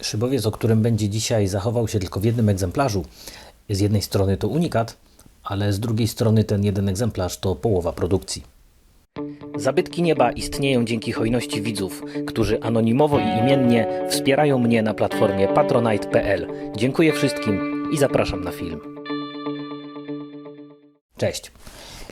Szybowiec, o którym będzie dzisiaj, zachował się tylko w jednym egzemplarzu. Z jednej strony to unikat, ale z drugiej strony ten jeden egzemplarz to połowa produkcji. Zabytki nieba istnieją dzięki hojności widzów, którzy anonimowo i imiennie wspierają mnie na platformie patronite.pl. Dziękuję wszystkim i zapraszam na film. Cześć.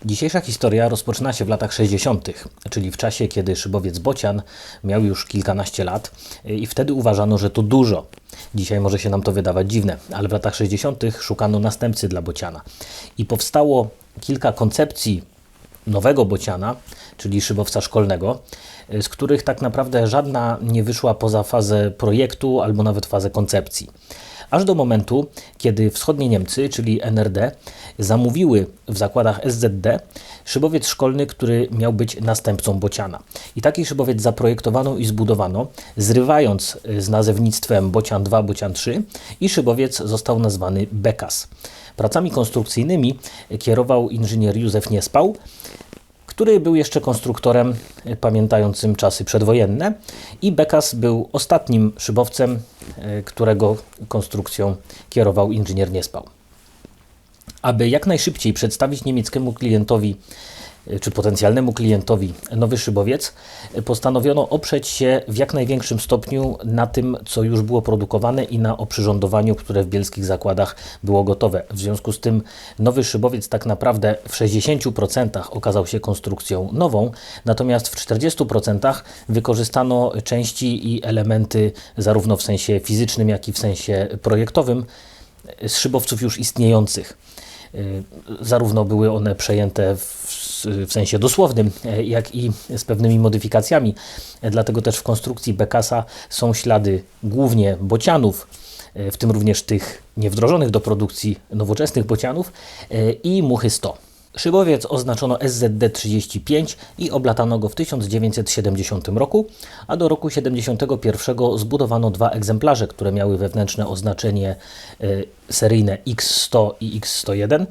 Dzisiejsza historia rozpoczyna się w latach 60., czyli w czasie, kiedy szybowiec Bocian miał już kilkanaście lat i wtedy uważano, że to dużo. Dzisiaj może się nam to wydawać dziwne, ale w latach 60. szukano następcy dla Bociana. I powstało kilka koncepcji nowego Bociana, czyli szybowca szkolnego, z których tak naprawdę żadna nie wyszła poza fazę projektu albo nawet fazę koncepcji. Aż do momentu, kiedy wschodnie Niemcy, czyli NRD, zamówiły w zakładach SZD szybowiec szkolny, który miał być następcą Bociana. I taki szybowiec zaprojektowano i zbudowano, zrywając z nazewnictwem Bocian 2, Bocian 3 i szybowiec został nazwany Bekas. Pracami konstrukcyjnymi kierował inżynier Józef Niespał, który był jeszcze konstruktorem pamiętającym czasy przedwojenne i Bekas był ostatnim szybowcem, e, którego konstrukcją kierował inżynier Niespał. Aby jak najszybciej przedstawić niemieckiemu klientowi czy potencjalnemu klientowi nowy szybowiec, postanowiono oprzeć się w jak największym stopniu na tym, co już było produkowane i na oprzyrządowaniu, które w bielskich zakładach było gotowe. W związku z tym nowy szybowiec tak naprawdę w 60% okazał się konstrukcją nową, natomiast w 40% wykorzystano części i elementy zarówno w sensie fizycznym, jak i w sensie projektowym z szybowców już istniejących. Zarówno były one przejęte w w sensie dosłownym, jak i z pewnymi modyfikacjami. Dlatego też w konstrukcji Bekasa są ślady głównie bocianów, w tym również tych niewdrożonych do produkcji nowoczesnych bocianów i muchy 100. Szybowiec oznaczono SZD-35 i oblatano go w 1970 roku, a do roku 1971 zbudowano dwa egzemplarze, które miały wewnętrzne oznaczenie seryjne X100 i X101.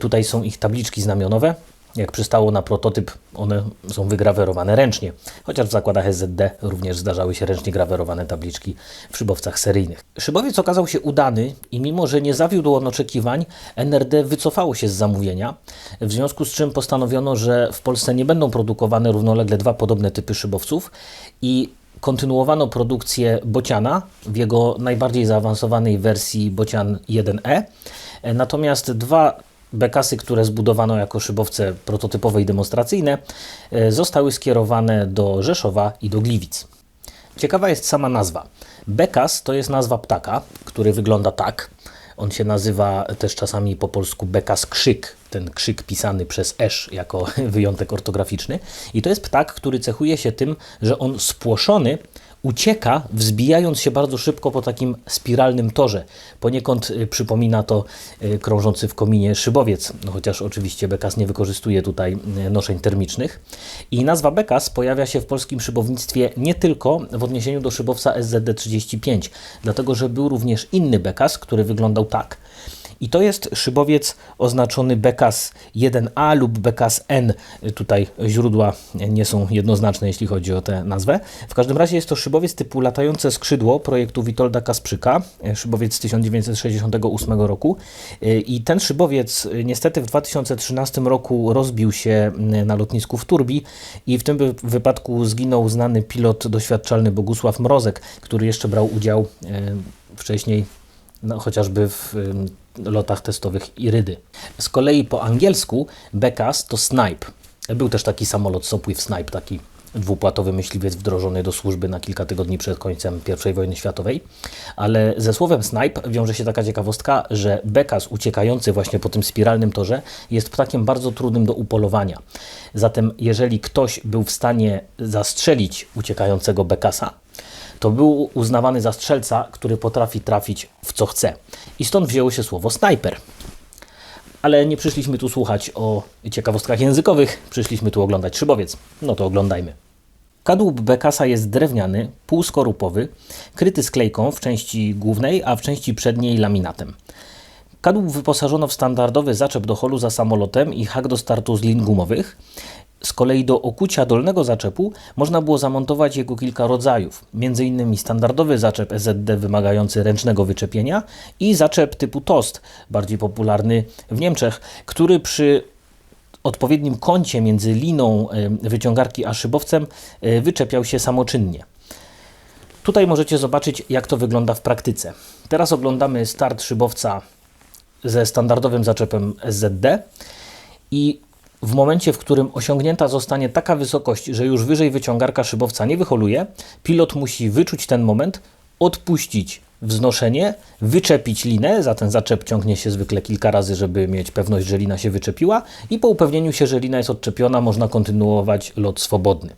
Tutaj są ich tabliczki znamionowe. Jak przystało na prototyp, one są wygrawerowane ręcznie, chociaż w zakładach SZD również zdarzały się ręcznie grawerowane tabliczki w szybowcach seryjnych. Szybowiec okazał się udany i mimo, że nie zawiódł on oczekiwań, NRD wycofało się z zamówienia, w związku z czym postanowiono, że w Polsce nie będą produkowane równolegle dwa podobne typy szybowców i kontynuowano produkcję Bociana w jego najbardziej zaawansowanej wersji Bocian 1E, natomiast dwa Bekasy, które zbudowano jako szybowce prototypowe i demonstracyjne, e, zostały skierowane do Rzeszowa i do Gliwic. Ciekawa jest sama nazwa. Bekas to jest nazwa ptaka, który wygląda tak. On się nazywa też czasami po polsku bekas krzyk, ten krzyk pisany przez esz jako wyjątek ortograficzny. I to jest ptak, który cechuje się tym, że on spłoszony ucieka, wzbijając się bardzo szybko po takim spiralnym torze. Poniekąd y, przypomina to y, krążący w kominie szybowiec, no chociaż oczywiście Bekas nie wykorzystuje tutaj y, noszeń termicznych. I nazwa Bekas pojawia się w polskim szybownictwie nie tylko w odniesieniu do szybowca SZD35, dlatego że był również inny Bekas, który wyglądał tak. I to jest szybowiec oznaczony Bekas 1A lub Bekas N. Tutaj źródła nie są jednoznaczne, jeśli chodzi o tę nazwę. W każdym razie jest to szybowiec typu latające skrzydło projektu Witolda Kasprzyka, szybowiec z 1968 roku. I ten szybowiec niestety w 2013 roku rozbił się na lotnisku w Turbi i w tym wypadku zginął znany pilot doświadczalny Bogusław Mrozek, który jeszcze brał udział e, wcześniej no, chociażby w lotach testowych Irydy. Z kolei po angielsku Bekas to Snipe. Był też taki samolot Sopwith Snipe, taki dwupłatowy myśliwiec wdrożony do służby na kilka tygodni przed końcem I wojny światowej. Ale ze słowem snipe wiąże się taka ciekawostka, że bekas uciekający właśnie po tym spiralnym torze jest ptakiem bardzo trudnym do upolowania. Zatem jeżeli ktoś był w stanie zastrzelić uciekającego bekasa, to był uznawany za strzelca, który potrafi trafić w co chce. I stąd wzięło się słowo snajper. Ale nie przyszliśmy tu słuchać o ciekawostkach językowych, przyszliśmy tu oglądać szybowiec. No to oglądajmy. Kadłub Bekasa jest drewniany, półskorupowy, kryty sklejką w części głównej, a w części przedniej laminatem. Kadłub wyposażono w standardowy zaczep do holu za samolotem i hak do startu z lin gumowych. Z kolei do okucia dolnego zaczepu można było zamontować jego kilka rodzajów, m.in. standardowy zaczep EZD wymagający ręcznego wyczepienia i zaczep typu toast, bardziej popularny w Niemczech, który przy odpowiednim kącie między liną wyciągarki a szybowcem e, wyczepiał się samoczynnie. Tutaj możecie zobaczyć, jak to wygląda w praktyce. Teraz oglądamy start szybowca ze standardowym zaczepem SZD i w momencie, w którym osiągnięta zostanie taka wysokość, że już wyżej wyciągarka szybowca nie wyholuje, pilot musi wyczuć ten moment, odpuścić wznoszenie, wyczepić linę, za ten zaczep ciągnie się zwykle kilka razy, żeby mieć pewność, że lina się wyczepiła i po upewnieniu się, że lina jest odczepiona, można kontynuować lot swobodny.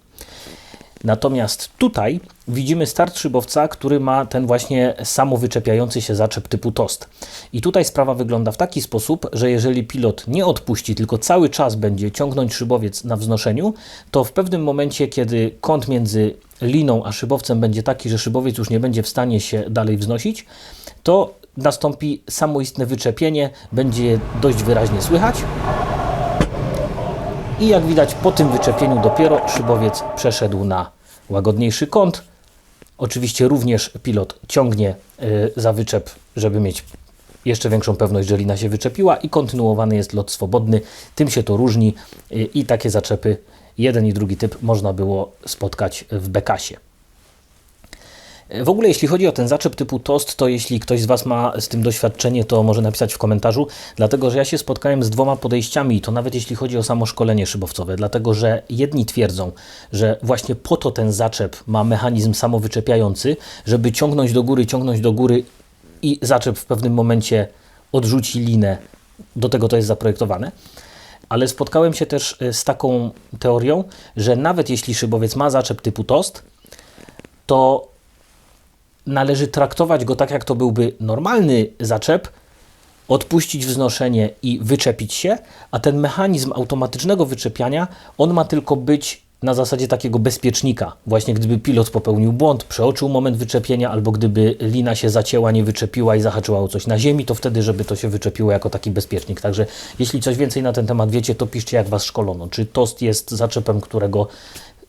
Natomiast tutaj widzimy start szybowca, który ma ten właśnie samowyczepiający się zaczep typu tost. I tutaj sprawa wygląda w taki sposób, że jeżeli pilot nie odpuści, tylko cały czas będzie ciągnąć szybowiec na wznoszeniu, to w pewnym momencie, kiedy kąt między liną a szybowcem będzie taki, że szybowiec już nie będzie w stanie się dalej wznosić, to nastąpi samoistne wyczepienie, będzie je dość wyraźnie słychać. I jak widać po tym wyczepieniu dopiero szybowiec przeszedł na łagodniejszy kąt. Oczywiście również pilot ciągnie y, za wyczep, żeby mieć jeszcze większą pewność, że lina się wyczepiła i kontynuowany jest lot swobodny. Tym się to różni y, i takie zaczepy, jeden i drugi typ można było spotkać w Bekasie. W ogóle jeśli chodzi o ten zaczep typu toast, to jeśli ktoś z Was ma z tym doświadczenie, to może napisać w komentarzu, dlatego że ja się spotkałem z dwoma podejściami, to nawet jeśli chodzi o samo szkolenie szybowcowe, dlatego że jedni twierdzą, że właśnie po to ten zaczep ma mechanizm samowyczepiający, żeby ciągnąć do góry, ciągnąć do góry i zaczep w pewnym momencie odrzuci linę, do tego to jest zaprojektowane. Ale spotkałem się też e, z taką teorią, że nawet jeśli szybowiec ma zaczep typu toast, to należy traktować go tak, jak to byłby normalny zaczep, odpuścić wznoszenie i wyczepić się, a ten mechanizm automatycznego wyczepiania, on ma tylko być na zasadzie takiego bezpiecznika. Właśnie gdyby pilot popełnił błąd, przeoczył moment wyczepienia, albo gdyby lina się zacięła, nie wyczepiła i zahaczyła o coś na ziemi, to wtedy, żeby to się wyczepiło jako taki bezpiecznik. Także jeśli coś więcej na ten temat wiecie, to piszcie, jak Was szkolono. Czy tost jest zaczepem, którego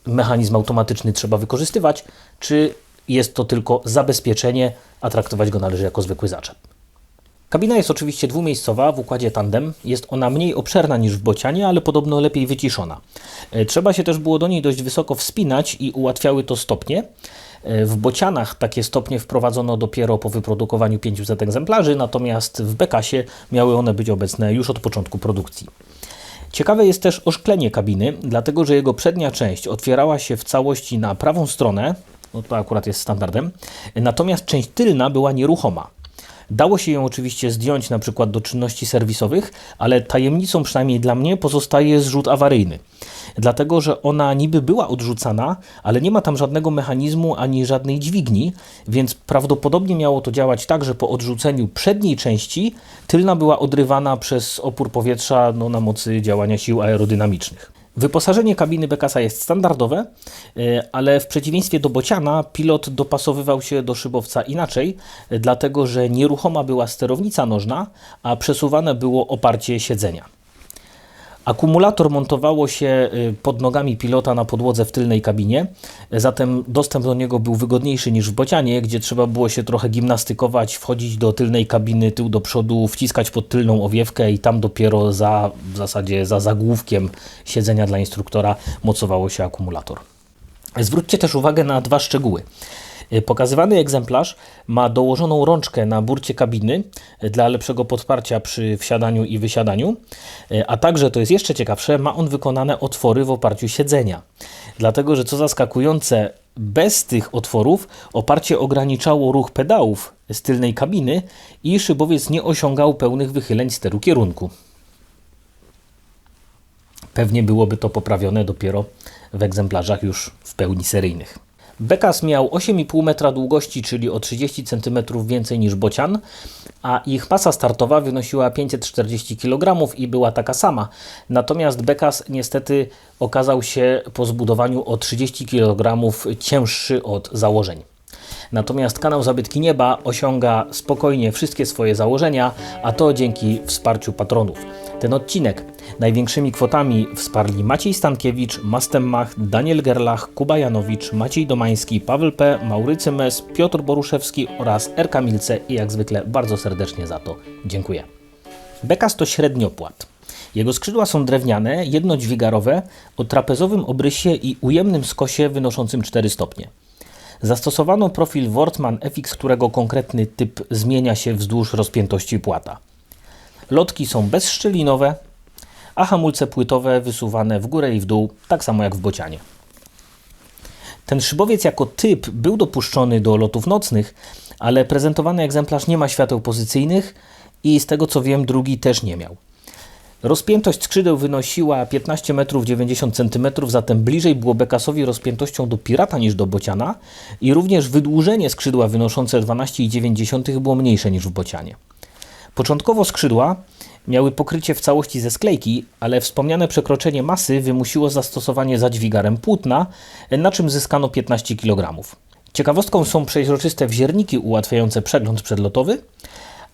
mechanizm automatyczny trzeba wykorzystywać, czy jest to tylko zabezpieczenie, a traktować go należy jako zwykły zaczep. Kabina jest oczywiście dwumiejscowa w układzie tandem. Jest ona mniej obszerna niż w bocianie, ale podobno lepiej wyciszona. E, trzeba się też było do niej dość wysoko wspinać i ułatwiały to stopnie. E, w bocianach takie stopnie wprowadzono dopiero po wyprodukowaniu 500 egzemplarzy, natomiast w Bekasie miały one być obecne już od początku produkcji. Ciekawe jest też oszklenie kabiny, dlatego że jego przednia część otwierała się w całości na prawą stronę, no to akurat jest standardem. Natomiast część tylna była nieruchoma. Dało się ją oczywiście zdjąć na przykład do czynności serwisowych, ale tajemnicą przynajmniej dla mnie pozostaje zrzut awaryjny. Dlatego, że ona niby była odrzucana, ale nie ma tam żadnego mechanizmu ani żadnej dźwigni, więc prawdopodobnie miało to działać tak, że po odrzuceniu przedniej części tylna była odrywana przez opór powietrza no, na mocy działania sił aerodynamicznych. Wyposażenie kabiny Bekasa jest standardowe, e, ale w przeciwieństwie do bociana pilot dopasowywał się do szybowca inaczej, e, dlatego że nieruchoma była sterownica nożna, a przesuwane było oparcie siedzenia. Akumulator montowało się y, pod nogami pilota na podłodze w tylnej kabinie, zatem dostęp do niego był wygodniejszy niż w bocianie, gdzie trzeba było się trochę gimnastykować, wchodzić do tylnej kabiny, tył do przodu, wciskać pod tylną owiewkę i tam dopiero za, w zasadzie za zagłówkiem siedzenia dla instruktora mocowało się akumulator. Zwróćcie też uwagę na dwa szczegóły. Y, pokazywany egzemplarz ma dołożoną rączkę na burcie kabiny y, dla lepszego podparcia przy wsiadaniu i wysiadaniu, y, a także, to jest jeszcze ciekawsze, ma on wykonane otwory w oparciu siedzenia. Dlatego, że co zaskakujące, bez tych otworów oparcie ograniczało ruch pedałów z tylnej kabiny i szybowiec nie osiągał pełnych wychyleń steru kierunku. Pewnie byłoby to poprawione dopiero w egzemplarzach już w pełni seryjnych. Bekas miał 8,5 metra długości, czyli o 30 cm więcej niż bocian, a ich masa startowa wynosiła 540 kg i była taka sama. Natomiast Bekas niestety okazał się po zbudowaniu o 30 kg cięższy od założeń. Natomiast kanał Zabytki Nieba osiąga spokojnie wszystkie swoje założenia, a to dzięki wsparciu patronów. Ten odcinek największymi kwotami wsparli Maciej Stankiewicz, Mastemmach, Daniel Gerlach, Kuba Janowicz, Maciej Domański, Paweł P., Maurycy Mes, Piotr Boruszewski oraz Erka Milce i jak zwykle bardzo serdecznie za to dziękuję. Bekas to średniopłat. Jego skrzydła są drewniane, jednodźwigarowe, o trapezowym obrysie i ujemnym skosie wynoszącym 4 stopnie. Zastosowano profil Wortmann FX, którego konkretny typ zmienia się wzdłuż rozpiętości płata. Lotki są bezszczelinowe, a hamulce płytowe wysuwane w górę i w dół, tak samo jak w bocianie. Ten szybowiec jako typ był dopuszczony do lotów nocnych, ale prezentowany egzemplarz nie ma świateł pozycyjnych i z tego co wiem drugi też nie miał. Rozpiętość skrzydeł wynosiła 15 metrów 90 cm, zatem bliżej było Bekasowi rozpiętością do Pirata niż do Bociana i również wydłużenie skrzydła wynoszące 12,9 było mniejsze niż w Bocianie. Początkowo skrzydła miały pokrycie w całości ze sklejki, ale wspomniane przekroczenie masy wymusiło zastosowanie zadźwigarem płótna, na czym zyskano 15 kg. Ciekawostką są przeźroczyste wzierniki ułatwiające przegląd przedlotowy,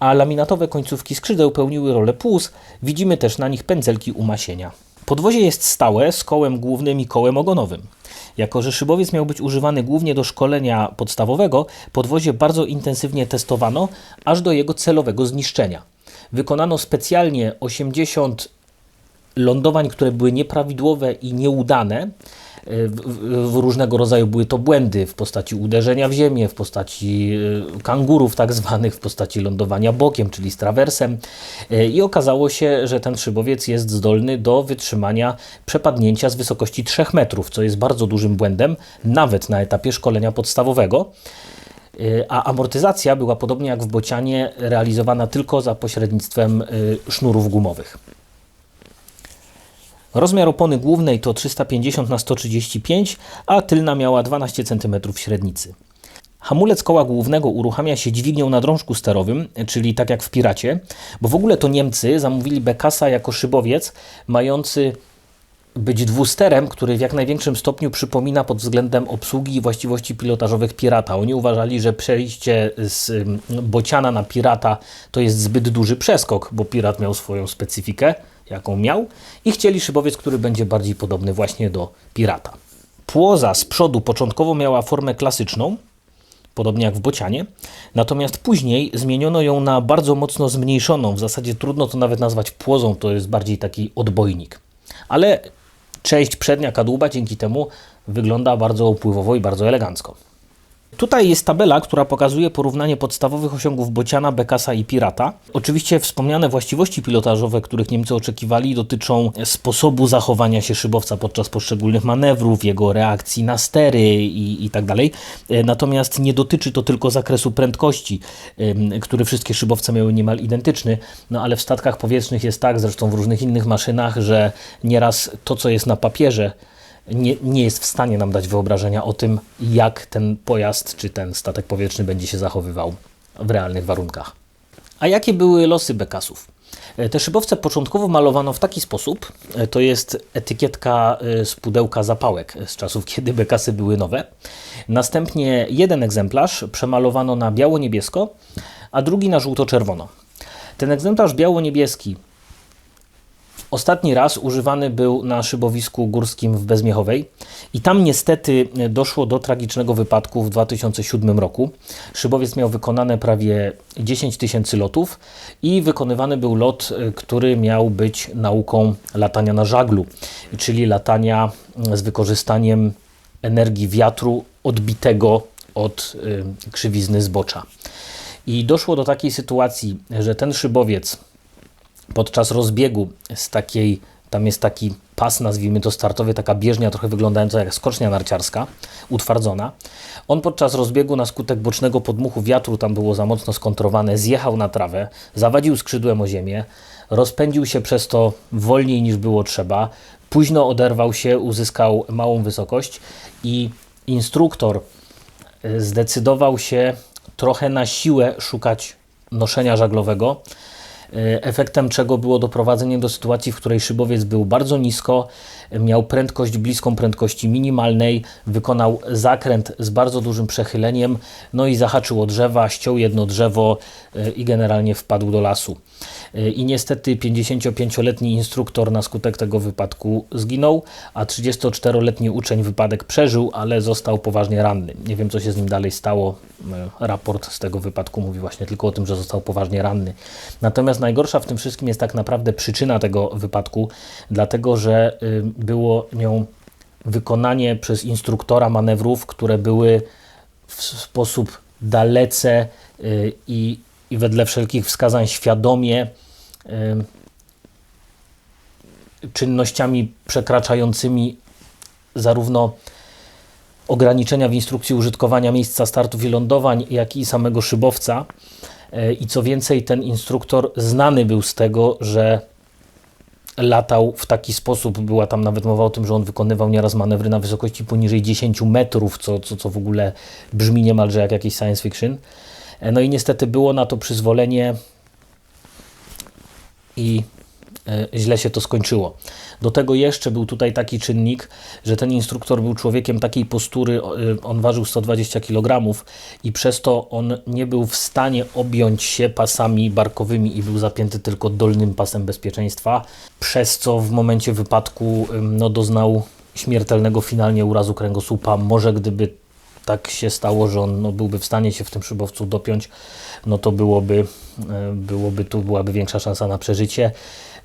a laminatowe końcówki skrzydeł pełniły rolę płus, widzimy też na nich pędzelki umasienia. Podwozie jest stałe z kołem głównym i kołem ogonowym. Jako, że szybowiec miał być używany głównie do szkolenia podstawowego, podwozie bardzo intensywnie testowano, aż do jego celowego zniszczenia. Wykonano specjalnie 80 lądowań, które były nieprawidłowe i nieudane. W, różnego rodzaju były to błędy w postaci uderzenia w ziemię, w postaci y, kangurów tak zwanych, w postaci lądowania bokiem, czyli z trawersem. Y, I okazało się, że ten szybowiec jest zdolny do wytrzymania przepadnięcia z wysokości 3 metrów, co jest bardzo dużym błędem, nawet na etapie szkolenia podstawowego. Y, a amortyzacja była podobnie jak w bocianie realizowana tylko za pośrednictwem sznurów gumowych. Rozmiar opony głównej to 350 na 135 a tylna miała 12 cm średnicy. Hamulec koła głównego uruchamia się dźwignią na drążku sterowym, czyli tak jak w Piracie, bo w ogóle to Niemcy zamówili Bekasa jako szybowiec mający być dwusterem, który w jak największym stopniu przypomina pod względem obsługi i właściwości pilotażowych Pirata. Oni uważali, że przejście z bociana na Pirata to jest zbyt duży przeskok, bo Pirat miał swoją specyfikę, jaką miał i chcieli szybowiec, który będzie bardziej podobny właśnie do Pirata. Płoza z przodu początkowo miała formę klasyczną, podobnie jak w bocianie, natomiast później zmieniono ją na bardzo mocno zmniejszoną. W zasadzie trudno to nawet nazwać płozą, to jest bardziej taki odbojnik. Ale część przednia kadłuba dzięki temu wygląda bardzo upływowo i bardzo elegancko. Tutaj jest tabela, która pokazuje porównanie podstawowych osiągów Bociana, Bekasa i Pirata. Oczywiście wspomniane właściwości pilotażowe, których Niemcy oczekiwali, dotyczą sposobu zachowania się szybowca podczas poszczególnych manewrów, jego reakcji na stery i, i tak dalej. E, natomiast nie dotyczy to tylko zakresu prędkości, który wszystkie szybowce miały niemal identyczny, no ale w statkach powietrznych jest tak, zresztą w różnych innych maszynach, że nieraz to, co jest na papierze, nie, nie jest w stanie nam dać wyobrażenia o tym, jak ten pojazd czy ten statek powietrzny będzie się zachowywał w realnych warunkach. A jakie były losy bekasów? E, te szybowce początkowo malowano w taki sposób, e, to jest etykietka e, z pudełka zapałek z czasów, kiedy bekasy były nowe. Następnie jeden egzemplarz przemalowano na biało-niebiesko, a drugi na żółto-czerwono. Ten egzemplarz biało-niebieski Ostatni raz używany był na szybowisku górskim w Bezmiechowej i tam niestety doszło do tragicznego wypadku w 2007 roku. Szybowiec miał wykonane prawie 10 tysięcy lotów i wykonywany był lot, który miał być nauką latania na żaglu, czyli latania z wykorzystaniem energii wiatru odbitego od y, krzywizny zbocza. I doszło do takiej sytuacji, że ten szybowiec podczas rozbiegu z takiej, tam jest taki pas, nazwijmy to startowy, taka bieżnia trochę wyglądająca jak skocznia narciarska, utwardzona. On podczas rozbiegu na skutek bocznego podmuchu wiatru, tam było za mocno skontrowane, zjechał na trawę, zawadził skrzydłem o ziemię, rozpędził się przez to wolniej niż było trzeba, późno oderwał się, uzyskał małą wysokość i instruktor e, zdecydował się trochę na siłę szukać noszenia żaglowego, efektem czego było doprowadzenie do sytuacji, w której szybowiec był bardzo nisko, e, miał prędkość bliską prędkości minimalnej, wykonał zakręt z bardzo dużym przechyleniem, no i zahaczył o drzewa, ściął jedno drzewo e, i generalnie wpadł do lasu. E, I niestety 55-letni instruktor na skutek tego wypadku zginął, a 34-letni uczeń wypadek przeżył, ale został poważnie ranny. Nie wiem, co się z nim dalej stało. E, Raport z tego wypadku mówi właśnie tylko o tym, że został poważnie ranny. Natomiast najgorsza w tym wszystkim jest tak naprawdę przyczyna tego wypadku, dlatego że y, było nią wykonanie przez instruktora manewrów, które były w sposób dalece y, i, i wedle wszelkich wskazań świadomie y, czynnościami przekraczającymi zarówno ograniczenia w instrukcji użytkowania miejsca startów i lądowań, jak i samego szybowca. E, I co więcej, ten instruktor znany był z tego, że latał w taki sposób, była tam nawet mowa o tym, że on wykonywał nieraz manewry na wysokości poniżej 10 metrów, co, co, co w ogóle brzmi niemalże jak jakiś science fiction. E, No i niestety było na to przyzwolenie i e, źle się to skończyło. Do tego jeszcze był tutaj taki czynnik, że ten instruktor był człowiekiem takiej postury, y, on ważył 120 kg i przez to on nie był w stanie objąć się pasami barkowymi i był zapięty tylko dolnym pasem bezpieczeństwa, przez co w momencie wypadku no, doznał śmiertelnego finalnie urazu kręgosłupa. Może gdyby tak się stało, że on no, byłby w stanie się w tym szybowcu dopiąć, no to byłoby, e, byłoby tu byłaby większa szansa na przeżycie.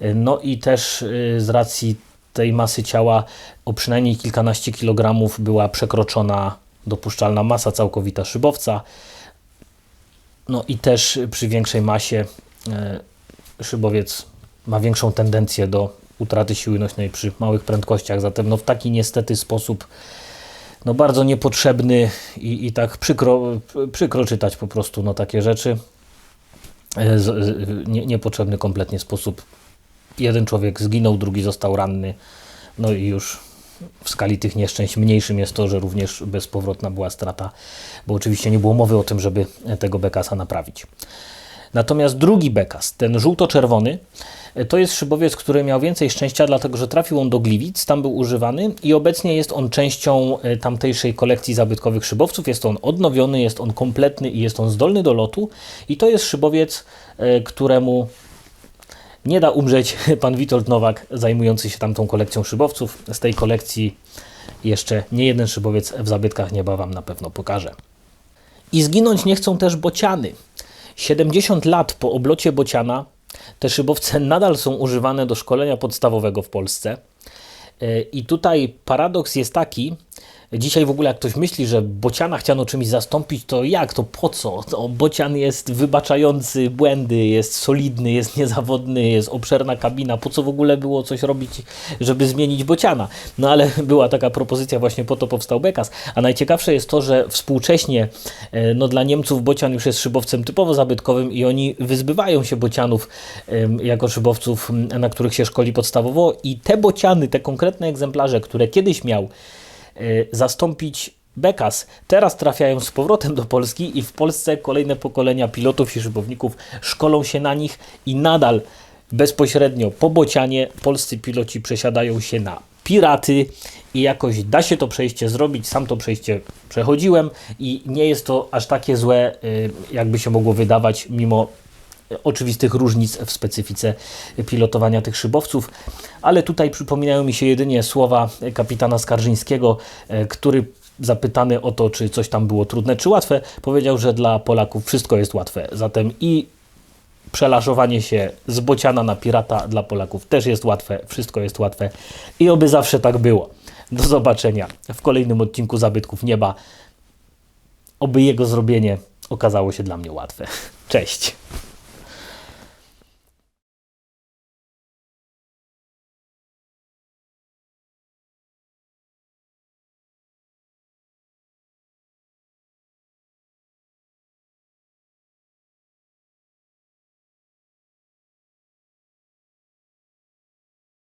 E, No i też e, z racji tej masy ciała o przynajmniej kilkanaście kilogramów była przekroczona dopuszczalna masa całkowita szybowca. No i też przy większej masie szybowiec ma większą tendencję do utraty siły nośnej przy małych prędkościach. Zatem no, w taki niestety sposób no bardzo niepotrzebny i, i tak przykro, przykro czytać po prostu no, takie rzeczy. E, Z, z, nie, niepotrzebny kompletnie sposób. Jeden człowiek zginął, drugi został ranny. No i już w skali tych nieszczęść mniejszym jest to, że również bezpowrotna była strata, bo oczywiście nie było mowy o tym, żeby tego bekasa naprawić. Natomiast drugi bekas, ten żółto-czerwony, e, to jest szybowiec, który miał więcej szczęścia, dlatego że trafił on do Gliwic, tam był używany i obecnie jest on częścią e, tamtejszej kolekcji zabytkowych szybowców. Jest on odnowiony, jest on kompletny i jest on zdolny do lotu. I to jest szybowiec, e, któremu nie da umrzeć pan Witold Nowak, zajmujący się tamtą kolekcją szybowców. Z tej kolekcji jeszcze nie jeden szybowiec w zabytkach nieba Wam na pewno pokażę. I zginąć nie chcą też bociany. 70 lat po oblocie bociana te szybowce nadal są używane do szkolenia podstawowego w Polsce. E, I tutaj paradoks jest taki, dzisiaj w ogóle jak ktoś myśli, że bociana chciano czymś zastąpić, to jak, to po co? To bocian jest wybaczający błędy, jest solidny, jest niezawodny, jest obszerna kabina, po co w ogóle było coś robić, żeby zmienić bociana? No ale była taka propozycja, właśnie po to powstał Bekas. A najciekawsze jest to, że współcześnie e, no, dla Niemców bocian już jest szybowcem typowo zabytkowym i oni wyzbywają się bocianów jako szybowców, na których się szkoli podstawowo i te bociany, te konkretne egzemplarze, które kiedyś miał zastąpić Bekas, teraz trafiają z powrotem do Polski i w Polsce kolejne pokolenia pilotów i szybowników szkolą się na nich i nadal bezpośrednio po bocianie polscy piloci przesiadają się na piraty i jakoś da się to przejście zrobić. Sam to przejście przechodziłem i nie jest to aż takie złe, y, jakby się mogło wydawać, mimo oczywistych różnic w specyfice pilotowania tych szybowców, ale tutaj przypominają mi się jedynie słowa kapitana Skarżyńskiego, e, który zapytany o to, czy coś tam było trudne czy łatwe, powiedział, że dla Polaków wszystko jest łatwe. Zatem i przelaszowanie się z bociana na pirata dla Polaków też jest łatwe, wszystko jest łatwe i oby zawsze tak było. Do zobaczenia w kolejnym odcinku Zabytków Nieba. Oby jego zrobienie okazało się dla mnie łatwe. Cześć.